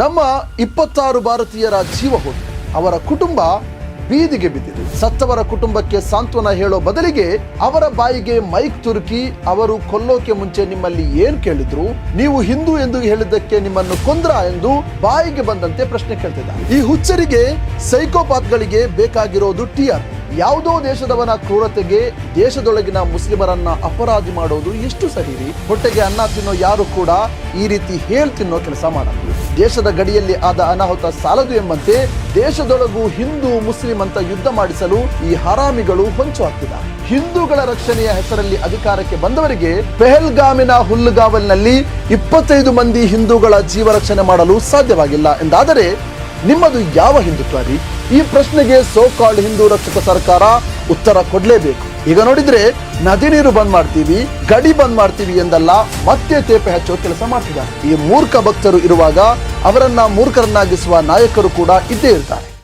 ನಮ್ಮ ಇಪ್ಪತ್ತಾರು ಭಾರತೀಯರ ಜೀವ ಹೋಗಿದೆ ಅವರ ಕುಟುಂಬ ಬೀದಿಗೆ ಬಿದ್ದಿದೆ. ಸತ್ತವರ ಕುಟುಂಬಕ್ಕೆ ಸಾಂತ್ವನ ಹೇಳೋ ಬದಲಿಗೆ ಅವರ ಬಾಯಿಗೆ ಮೈಕ್ ತುರುಕಿ ಅವರು ಕೊಲ್ಲೋಕೆ ಮುಂಚೆ ನಿಮ್ಮಲ್ಲಿ ಏನ್ ಕೇಳಿದ್ರು? ನೀವು ಹಿಂದೂ ಎಂದು ಹೇಳಿದ್ದಕ್ಕೆ ನಿಮ್ಮನ್ನು ಕೊಂದ್ರ ಎಂದು ಬಾಯಿಗೆ ಬಂದಂತೆ ಪ್ರಶ್ನೆ ಕೇಳ್ತಿದ್ದಾರೆ ಈ ಹುಚ್ಚರಿಗೆ ಸೈಕೋಪಾತ್ಗಳಿಗೆ ಬೇಕಾಗಿರೋದು ಟಿಆರ್ ಯಾವುದೋ ದೇಶದವನ ಕ್ರೂರತೆಗೆ ದೇಶದೊಳಗಿನ ಮುಸ್ಲಿಮರನ್ನ ಅಪರಾಧಿ ಮಾಡೋದು ಎಷ್ಟು ಸರಿರಿ ಹೊಟ್ಟೆಗೆ ಅನ್ನ ತಿನ್ನೋ ಯಾರು ಕೂಡ ಈ ರೀತಿ ಹೇಳ್ ತಿನ್ನೋ ಕೆಲಸ ಮಾಡಲ್ಲ. ದೇಶದ ಗಡಿಯಲ್ಲಿ ಆದ ಅನಾಹುತ ಸಾಲದು ಎಂಬಂತೆ ದೇಶದೊಳಗೂ ಹಿಂದೂ, ಮುಸ್ಲಿಂ ಅಂತ ಯುದ್ಧ ಮಾಡಿಸಲು ಈ ಹರಾಮಿಗಳು ಹೊಂಚು ಹಾಕ್ತಿದ್ದಾರೆ ಹಿಂದೂಗಳ ರಕ್ಷಣೆಯ ಹೆಸರಲ್ಲಿ ಅಧಿಕಾರಕ್ಕೆ ಬಂದವರಿಗೆ ಪೆಹಲ್ಗಾಮಿನ ಹುಲ್ಲುಗಾವಲ್ನಲ್ಲಿ ಇಪ್ಪತ್ತೈದು ಮಂದಿ ಹಿಂದೂಗಳ ಜೀವ ರಕ್ಷಣೆ ಮಾಡಲು ಸಾಧ್ಯವಾಗಿಲ್ಲ. ಎಂದಾದರೆ ನಿಮ್ಮದು ಯಾವ ಹಿಂದುತ್ವ ರೀ? ಈ ಪ್ರಶ್ನೆಗೆ ಸೋಕಾಲ್ಡ್ ಹಿಂದೂ ರಕ್ಷಕ ಸರ್ಕಾರ ಉತ್ತರ ಕೊಡಲೇಬೇಕು. ಈಗ ನೋಡಿದ್ರೆ, ನದಿ ನೀರು ಬಂದ್ ಮಾಡ್ತೀವಿ, ಗಡಿ ಬಂದ್ ಮಾಡ್ತೀವಿ ಎಂದಲ್ಲ, ಮತ್ತೆ ತೇಪೆ ಹಚ್ಚೋ ಕೆಲಸ ಮಾಡ್ತಿದ್ದಾರೆ. ಈ ಮೂರ್ಖ ಭಕ್ತರು ಇರುವಾಗ ಅವರನ್ನ ಮೂರ್ಖರನ್ನಾಗಿಸುವ ನಾಯಕರು ಕೂಡ ಇದ್ದೇ ಇರ್ತಾರೆ.